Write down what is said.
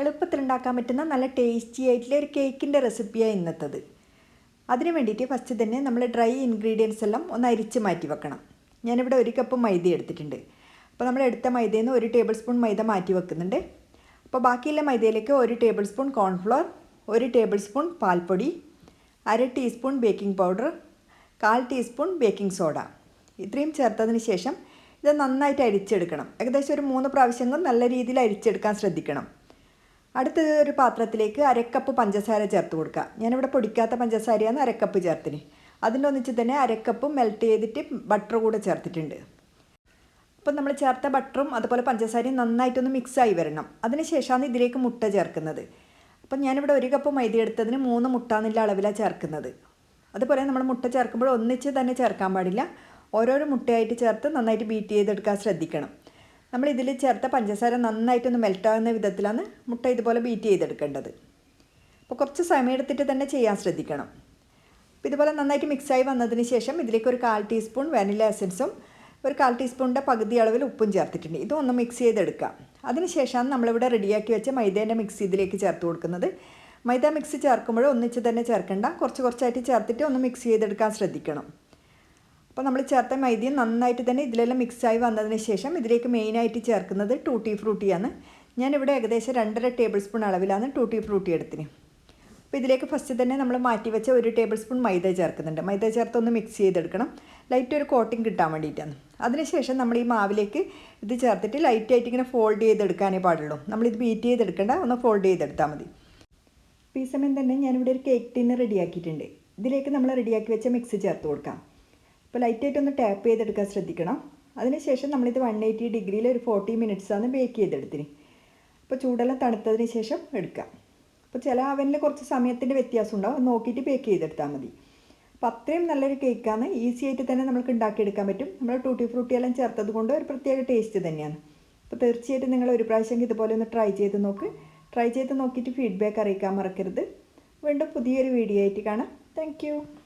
എളുപ്പത്തിൽ ഉണ്ടാക്കാൻ പറ്റുന്ന നല്ല ടേസ്റ്റി ആയിട്ടുള്ള ഒരു കേക്കിന്റെ റെസിപ്പിയാണ് ഇന്നത്തത്. അതിന് വേണ്ടിയിട്ട് ഫസ്റ്റ് തന്നെ നമ്മൾ ഡ്രൈ ഇൻഗ്രീഡിയൻസ് എല്ലാം ഒന്ന് അരിച്ച് മാറ്റി വെക്കണം. ഞാനിവിടെ ഒരു കപ്പ് മൈദ എടുത്തിട്ടുണ്ട്. അപ്പോൾ നമ്മൾ എടുത്ത മൈദയിൽ നിന്ന് ഒരു ടേബിൾ സ്പൂൺ മൈദ മാറ്റി വെക്കുന്നുണ്ട്. അപ്പോൾ ബാക്കിയുള്ള മൈദയിലേക്ക് ഒരു ടേബിൾ സ്പൂൺ കോൺഫ്ലോർ ഒരു ടേബിൾ സ്പൂൺ പാൽപ്പൊടി അര ടീസ്പൂൺ ബേക്കിംഗ് പൗഡർ കാൽ ടീസ്പൂൺ ബേക്കിംഗ് സോഡ ഇത്രയും ചേർത്തതിന് ശേഷം ഇത് നന്നായിട്ട് അരിച്ചെടുക്കണം. ഏകദേശം ഒരു മൂന്ന് പ്രാവശ്യങ്ങൾ നല്ല രീതിയിൽ അരിച്ചെടുക്കാൻ ശ്രദ്ധിക്കണം. അടുത്തത് ഒരു പാത്രത്തിലേക്ക് അരക്കപ്പ് പഞ്ചസാര ചേർത്ത് കൊടുക്കുക. ഞാനിവിടെ പൊടിക്കാത്ത പഞ്ചസാരയാണ് അരക്കപ്പ് ചേർത്തിന്. അതിന്റെ ഒന്നിച്ച് തന്നെ അരക്കപ്പ് മെൽറ്റ് ചെയ്തിട്ട് ബട്ടർ കൂടെ ചേർത്തിട്ടുണ്ട്. അപ്പം നമ്മൾ ചേർത്ത ബട്ടറും അതുപോലെ പഞ്ചസാരയും നന്നായിട്ടൊന്ന് മിക്സായി വരണം. അതിനുശേഷമാണ് ഇതിലേക്ക് മുട്ട ചേർക്കുന്നത്. അപ്പം ഞാനിവിടെ ഒരു കപ്പ് മൈദ എടുത്തതിന് മൂന്ന് മുട്ട എന്നുള്ള അളവിലാണ് ചേർക്കുന്നത്. അതുപോലെ നമ്മൾ മുട്ട ചേർക്കുമ്പോൾ ഒന്നിച്ച് തന്നെ ചേർക്കാൻ പാടില്ല. ഓരോരോ മുട്ടയായിട്ട് ചേർത്ത് നന്നായിട്ട് ബീറ്റ് ചെയ്തെടുക്കാൻ ശ്രദ്ധിക്കണം. നമ്മൾ ഇതിൽ ചേർത്ത പഞ്ചസാര നന്നായിട്ടൊന്ന് മെൽറ്റാകുന്ന വിധത്തിലാണ് മുട്ട ഇതുപോലെ ബീറ്റ് ചെയ്തെടുക്കേണ്ടത്. അപ്പോൾ കുറച്ച് സമയം എടുത്തിട്ട് തന്നെ ചെയ്യാൻ ശ്രദ്ധിക്കണം. അപ്പോൾ ഇതുപോലെ നന്നായിട്ട് മിക്സായി വന്നതിന് ശേഷം ഇതിലേക്ക് ഒരു കാൽ ടീസ്പൂൺ വാനില എസൻസും ഒരു കാൽ ടീസ്പൂണിന്റെ പകുതി അളവിൽ ഉപ്പും ചേർത്തിട്ടുണ്ട്. ഇതും ഒന്ന് മിക്സ് ചെയ്തെടുക്കാം അതിനുശേഷമാണ് നമ്മളിവിടെ റെഡിയാക്കി വെച്ച മൈദേന്റെ മിക്സ് ഇതിലേക്ക് ചേർത്ത് കൊടുക്കുന്നത്. മൈദ മിക്സ് ചേർക്കുമ്പോൾ ഒന്നിച്ച് തന്നെ ചേർക്കണ്ട. കുറച്ച് കുറച്ചായിട്ട് ചേർത്തിട്ട് ഒന്ന് മിക്സ് ചെയ്തെടുക്കാൻ ശ്രദ്ധിക്കണം. അപ്പോൾ നമ്മൾ ചേർത്ത മൈദയും നന്നായിട്ട് തന്നെ ഇതിലെല്ലാം മിക്സായി വന്നതിന് ശേഷം ഇതിലേക്ക് മെയിനായിട്ട് ചേർക്കുന്നത് ടൂട്ടി ഫ്രൂട്ടിയാണ്. ഞാനിവിടെ ഏകദേശം രണ്ടര ടേബിൾ സ്പൂൺ അളവിലാണ് ടൂട്ടി ഫ്രൂട്ടി എടുത്തിന്. അപ്പോൾ ഇതിലേക്ക് ഫസ്റ്റ് തന്നെ നമ്മൾ മാറ്റി വെച്ച ഒരു ടേബിൾ സ്പൂൺ മൈദ ചേർക്കുന്നുണ്ട്. മൈദ ചേർത്തൊന്ന് മിക്സ് ചെയ്തെടുക്കണം. ലൈറ്റ് ഒരു കോട്ടിങ് കിട്ടാൻ വേണ്ടിയിട്ടാണ്. അതിനുശേഷം നമ്മൾ ഈ മാവിലേക്ക് ഇത് ചേർത്തിട്ട് ലൈറ്റായിട്ട് ഇങ്ങനെ ഫോൾഡ് ചെയ്തെടുക്കാനേ പാടുള്ളൂ. നമ്മളിത് ബീറ്റ് ചെയ്തെടുക്കേണ്ട ഒന്ന് ഫോൾഡ് ചെയ്തെടുത്താൽ മതി. അപ്പോൾ ഈ സമയം തന്നെ ഞാനിവിടെ ഒരു കേക്ക് ടിന്ന് റെഡിയാക്കിയിട്ടുണ്ട് ഇതിലേക്ക് നമ്മൾ റെഡിയാക്കി വെച്ച മിക്സ് ചേർത്ത് കൊടുക്കാം. അപ്പോൾ ലൈറ്റായിട്ട് ഒന്ന് ടാപ്പ് ചെയ്തെടുക്കാൻ ശ്രദ്ധിക്കണം. അതിനുശേഷം നമ്മളിത് വൺ എയ്റ്റി ഡിഗ്രിയിൽ ഒരു ഫോർട്ടി മിനിറ്റ്സാണ് ബേക്ക് ചെയ്തെടുത്തിന്. അപ്പോൾ ചൂടെല്ലാം തണുത്തതിന് ശേഷം എടുക്കാം. അപ്പോൾ ചില അവനിൽ കുറച്ച് സമയത്തിന്റെ വ്യത്യാസം ഉണ്ടാവും. നോക്കിയിട്ട് ബേക്ക് ചെയ്തെടുത്താൽ മതി. അപ്പോൾ അത്രയും നല്ലൊരു കേക്കാണ് ഈസി ആയിട്ട് തന്നെ നമുക്ക് ഉണ്ടാക്കിയെടുക്കാൻ പറ്റും. നമ്മൾ ടൂട്ടി ഫ്രൂട്ടി എല്ലാം ചേർത്തത് കൊണ്ട് ഒരു പ്രത്യേക ടേസ്റ്റ് തന്നെയാണ്. അപ്പോൾ തീർച്ചയായിട്ടും നിങ്ങൾ ഒരു പ്രാവശ്യം ഇതുപോലെ ഒന്ന് ട്രൈ ചെയ്ത് നോക്ക്. ട്രൈ ചെയ്ത് നോക്കിയിട്ട് ഫീഡ്ബാക്ക് അറിയിക്കാൻ മറക്കരുത്. വീണ്ടും പുതിയൊരു വീഡിയോ ആയിട്ട് കാണാം. താങ്ക്